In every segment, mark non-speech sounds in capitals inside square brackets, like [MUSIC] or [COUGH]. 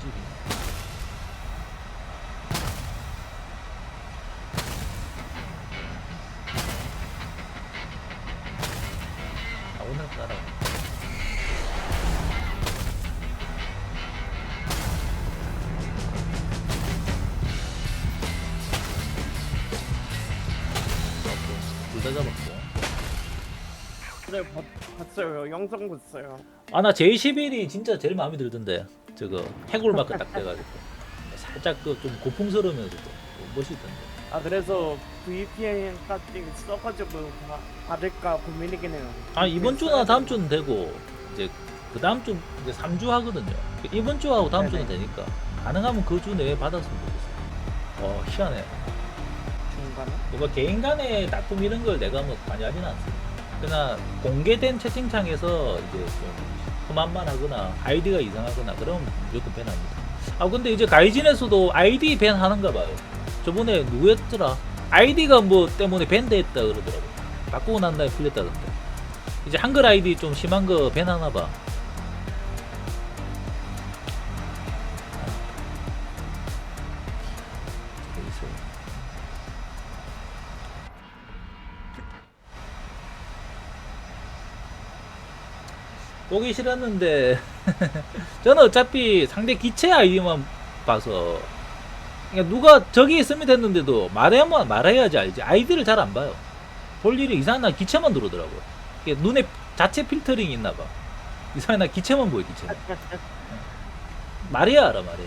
J12. 아, 오늘 따라. 둘다 잡았고. 그래 봤, 봤어요 영상 봤어요 아 나 J11이 진짜 제일 마음에 들던데 저거 해골 마크 딱 돼가지고. 살짝 그 좀 고풍스러우면서도 멋있던데. 아 그래서 VPN까지 써가지고 다 받을까 고민이긴 해요. 아 이번 주나 다음 주는 되고 이제 그 다음 주 이제 3주 하거든요. 이번 주하고 다음 주는 네네. 되니까 가능하면 그 주 내에 받았으면 좋겠어 어 희한해. 중간에? 뭔가 개인 간의 다툼 이런 걸 내가 뭐 많이 하진 않습니다. 그러나 공개된 채팅창에서 이제 좀 그만만 하거나 아이디가 이상하거나 그러면 무조건 밴합니다. 아 근데 이제 가이진에서도 아이디 밴 하는가 봐요. 저번에 누구였더라? 아이디가 뭐 때문에 밴드했다 그러더라고. 바꾸고 난 다음에 풀렸다던데 이제 한글 아이디 좀 심한 거 밴하나 봐 보기 싫었는데. [LAUGHS] 저는 어차피 상대 기체 아이디만 봐서. 그러니까 누가 저기 있으면 됐는데도 말해야만 말해야지 알지. 아이디를 잘 안 봐요. 볼 일이 이상한 날 기체만 들어오더라고요. 이게 눈에 자체 필터링이 있나 봐. 이상한 날 기체만 보여 기체 [LAUGHS] 말해야 알아 말해.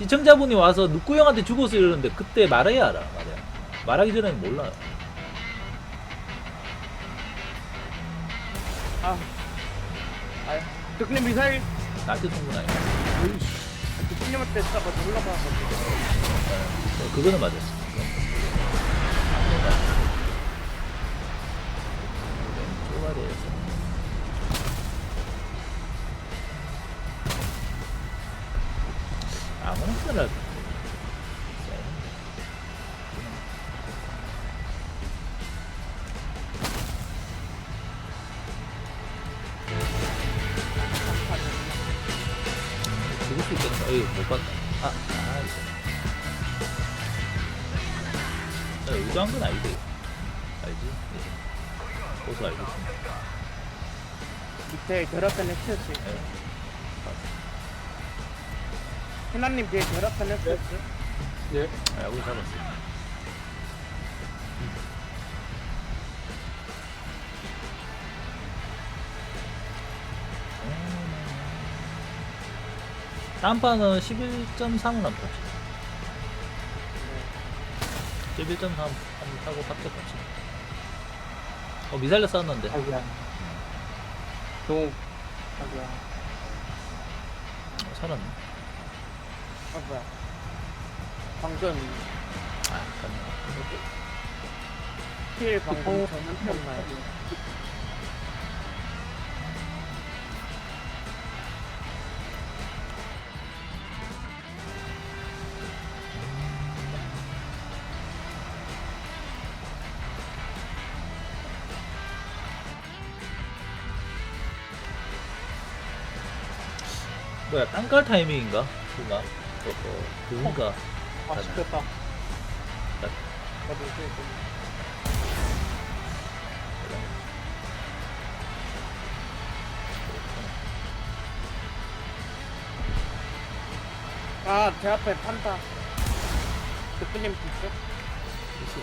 시청자분이 와서 늑구 형한테 죽었어 이러는데 그때 말해야 알아 말해. 말하기 전에는 몰라요. 아 덕님 미사일. 나한테 쏜건 아니야 덕님한테 싸가 올라가가지고. 어, 그거는 맞았어. 아무나 쓰라. 의도한 건 아니지. 알지? 예. 고소 알겠습니다. 밑에 결합한 엑스였지 예. 희나님 뒤에 결합한 엑스였지 예. 아, 여기 잡았어. 다음 판은 11.3을 한번. 11.3 한번 타고 합격 갑시다. 어, 미사일로 쐈는데. 아이고야. 동. 아이고야. 어, 살았네. 아 뭐야 방전 아, 아깝네. 킬 방금 어. 저는 폈나요 뭐야, 땅깔 타이밍인가? 그가? 어허, 그건가? 아, 시켰다. 나- 나도 이제 좀 아 제 앞에 판다 덕님 뒤쪽 그치.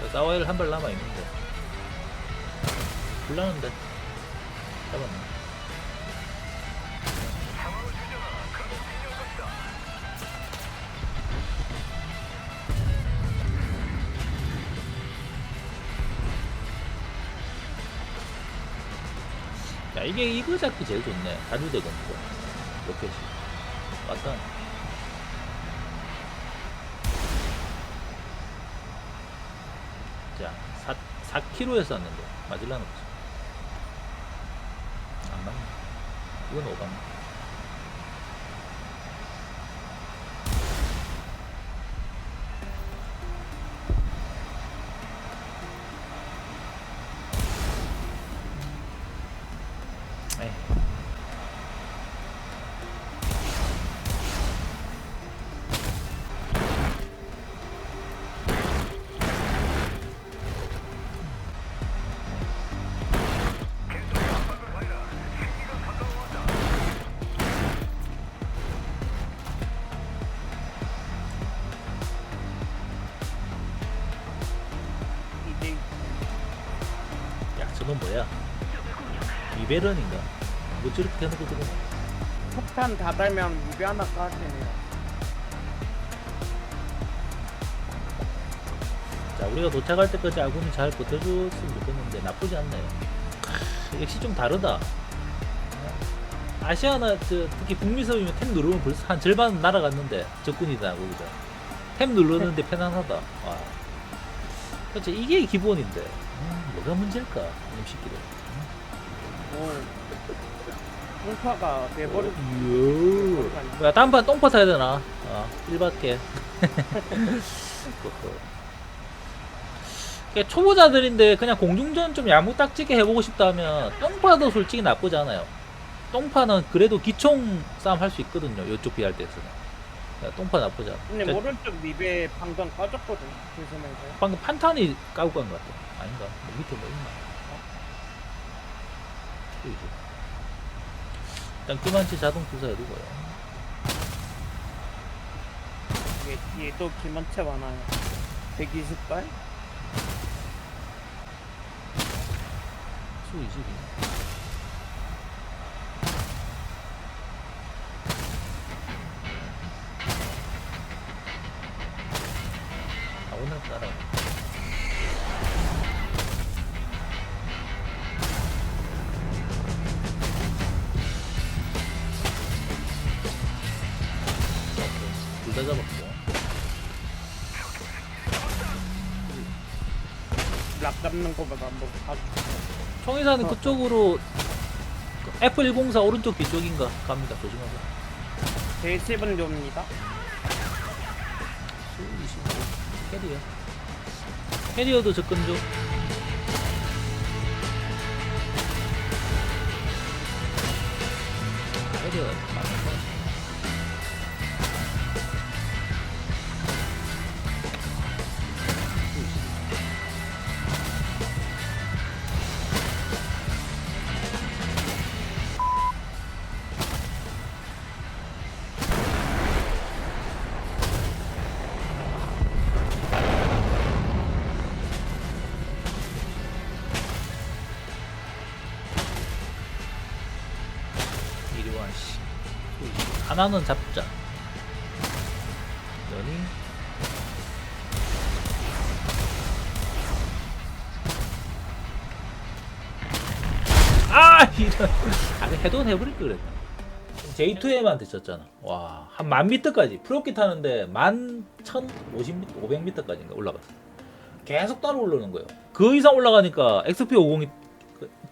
오케이. 사와일 한발 남아 있는데. 불나는데. 잡았네. 야, 이게 이거 잡기 제일 좋네. 다주대건 거. 로켓이. 맞다. 자, 4, 4kg에 쐈는데 맞을라는 거지. 안 맞네. 이건 오 그건 뭐야? 이베런인가? 뭐 저렇게 해놓고 들어 폭탄 다 달면 무비 하나 까지네요. 자 우리가 도착할 때까지 아군이 잘 버텨줬으면 좋겠는데 나쁘지 않네요 크, 역시 좀 다르다 아시아나 저, 특히 북미 섬이면 탭 누르면 벌써 한 절반 날아갔는데 적군이다 거기서 탭 누르는데 편안하다 와. 그렇지 이게 기본인데 음, 뭐가 문제일까 이놈 새끼들 내버려. 이야. 야 다음판 똥파 타야 되나? 아 1밖에. [LAUGHS] 그러니까 초보자들인데 그냥 공중전 좀 야무딱지게 해보고 싶다면 똥파도 솔직히 나쁘지 않아요. 똥파는 그래도 기총 싸움 할 수 있거든요 이쪽 비할 때에서는 야, 똥파 나쁘지 않아 근데 자, 오른쪽 립에 방금 까졌거든. 조심해서. 방금 판탄이 까고 간 것 같아 아닌가 뭐 밑에 뭐 있나 어? 보이지 일단 기만치 자동 투사해두고요 이게 뒤에 또 기만체 많아요. 120발? 수 22. 따라. 둘다 잡았고. 락 잡는 거보다 한번 봐. 총이사는 어. 그쪽으로 F104 오른쪽 뒤쪽인가 갑니다. 조심하세요. 제 7분 료입니다. 수 25. 캐리어. 캐리어도 접근 중. 캐리어 하나는 잡자. 너니? 아, 이런. 아, 해돈 해버릴 걸 그랬다. J2에만 됐었잖아. 와, 한 만 미터까지. 프로키 타는데 만 천 오십 오백 미터까지인가 올라갔어. 계속 따로 오르는 거예요. 그 이상 올라가니까 XP50이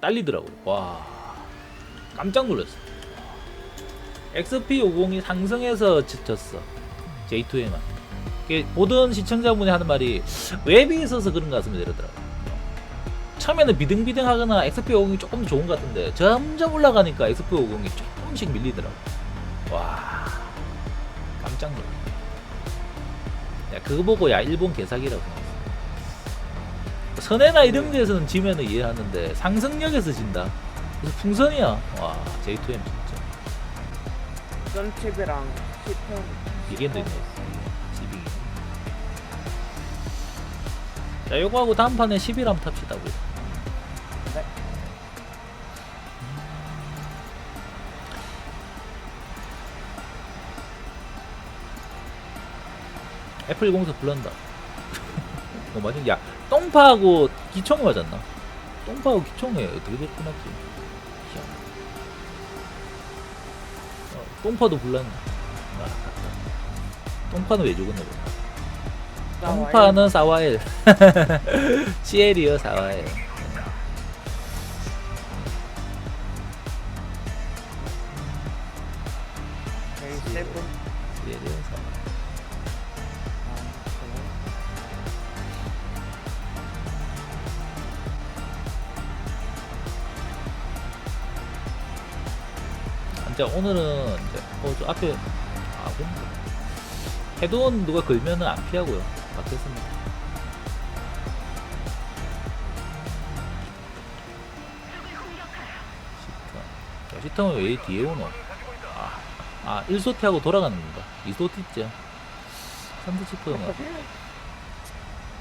딸리더라고요. 와, 깜짝 놀랐어. XP50이 상승해서 지쳤어. J2에만. 보던 시청자분이 하는 말이 웹이 있어서 그런 것 같으면 이러더라고요. 처음에는 비등비등하거나 XP50이 조금 더 좋은 것 같은데 점점 올라가니까 XP50이 조금씩 밀리더라고. 와, 깜짝 놀랐어. 야, 그거 보고 야 일본 개사기라고 생각했어. 선해나 이런 데에서는 지면은 이해하는데 상승력에서 진다. 그래서 풍선이야. 와, J2M 진짜. 썬칩이랑 시편. 비겐도 있네. 시비. 자, 요거 하고 다음 판에 11 한번 탑시다, 우리. 네. 애플 공사 불난다. [LAUGHS] 어, 맞은 야, 똥파하고 기총이 맞았나? 똥파하고 기총이 어떻게 희한하네. 어, 똥파도 아깝다. 똥파는 왜 죽었나 보다. 똥파는 사와엘. 시엘이요, 사와엘. 진짜 오늘은 이제 어, 저 앞에 아 근데 헤드온 누가 걸면은 안 피하고요. 맞겠습니다. 시턴은 왜 뒤에 오노? 아, 아 1소티하고 돌아가는 건가 2소티째 선두 치프가 뭐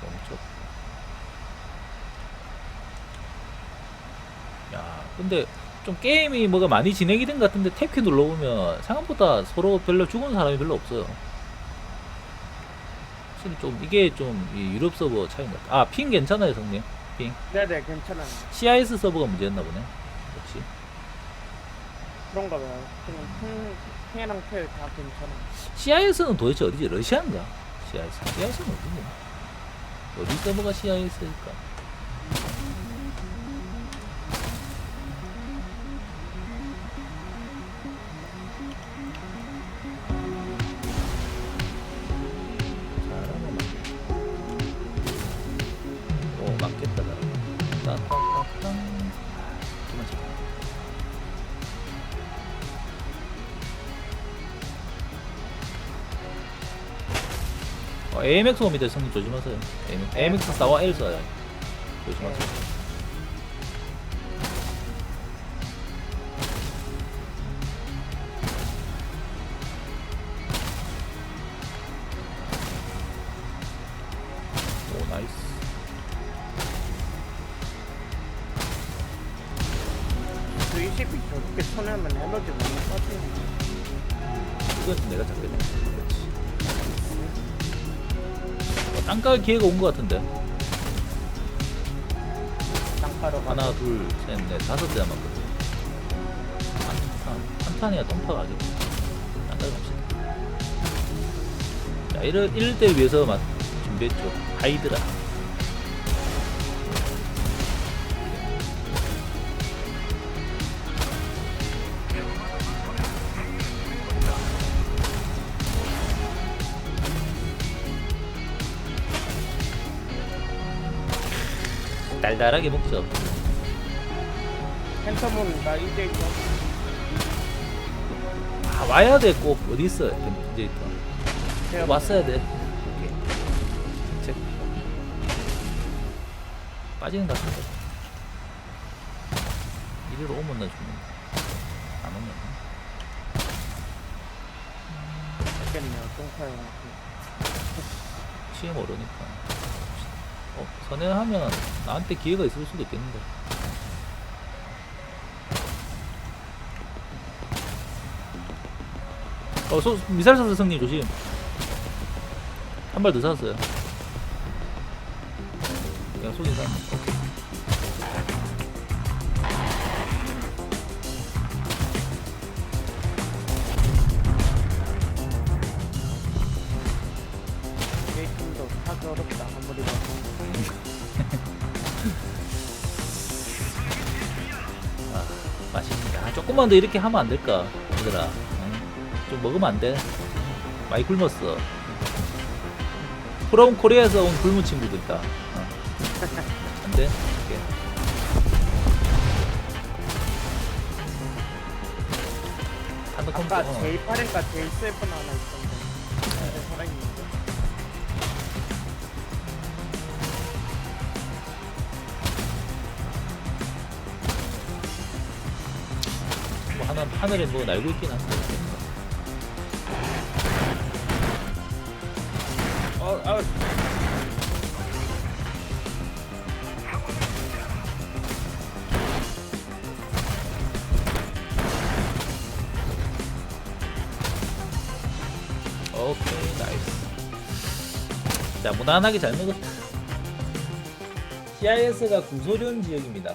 멈춰 야, 근데 좀 게임이 뭐가 많이 진행이 된 것 같은데 탭키 눌러보면 생각보다 서로 별로 죽은 사람이 별로 없어요. 확실히 좀 이게 좀이 유럽 서버 차이인 것 같아. 아, 핑 괜찮아요, 성님? 핑. 네네 괜찮아요. CIS 서버가 문제였나 보네. 그렇지. 그런가 봐요. 그냥 핑, 핑이랑 표다 괜찮아요. CIS는 도대체 어디지? 러시아인가? CIS. CIS는 어디냐? 어디 서버가 CIS일까? 어, AMX 옵니다 성님 조심하세요. AMX, AMX 4와 L 써요. 조심하세요. 오 나이스. 그 20이 저렇게 쳐내면 에너지 많이 빠지는 이건 내가 잡겠네 땅갈 기회가 온 것 같은데. 땅가로 하나 둘셋넷 다섯 대 남았거든. 한탄 한탄이야 똥파가 아직. 땅갈 갑시다 자 이럴, 이럴 때 위해서 막 준비했죠. 하이드라 달달하게 먹죠. 팬텀은 나 이제 이거 아 와야 돼. 꼭 어디 있어? 이제 제가 왔어야 돼. 오케이. 체크 빠지는 것 같은데. 이리로 오면 나 죽는다 안 오면 알겠네요. 똥파이랑 취해 모르니까 어 선회하면 나한테 기회가 있을 수도 있겠는데. 어 소, 미사일 쐈어 성님 조심. 한 발더 그냥 쏘긴 쐈네. 오케이 조금만 더 이렇게 하면 안 될까, 얘들아. 응? 좀 먹으면 안 돼. 많이 굶었어. 프롬 코리아에서 온 굶은 친구들 있다. 어. 안 돼? 오케이. 한번 컴퓨터. 아까 어. J8인가 J7 하나 있던데. 네, 사람이 하나 하늘에 뭐 날고 있긴 한데. 어, 어. 오케이, 나이스. 자, 무난하게 잘 먹었다. CIS가 구소련 지역입니다.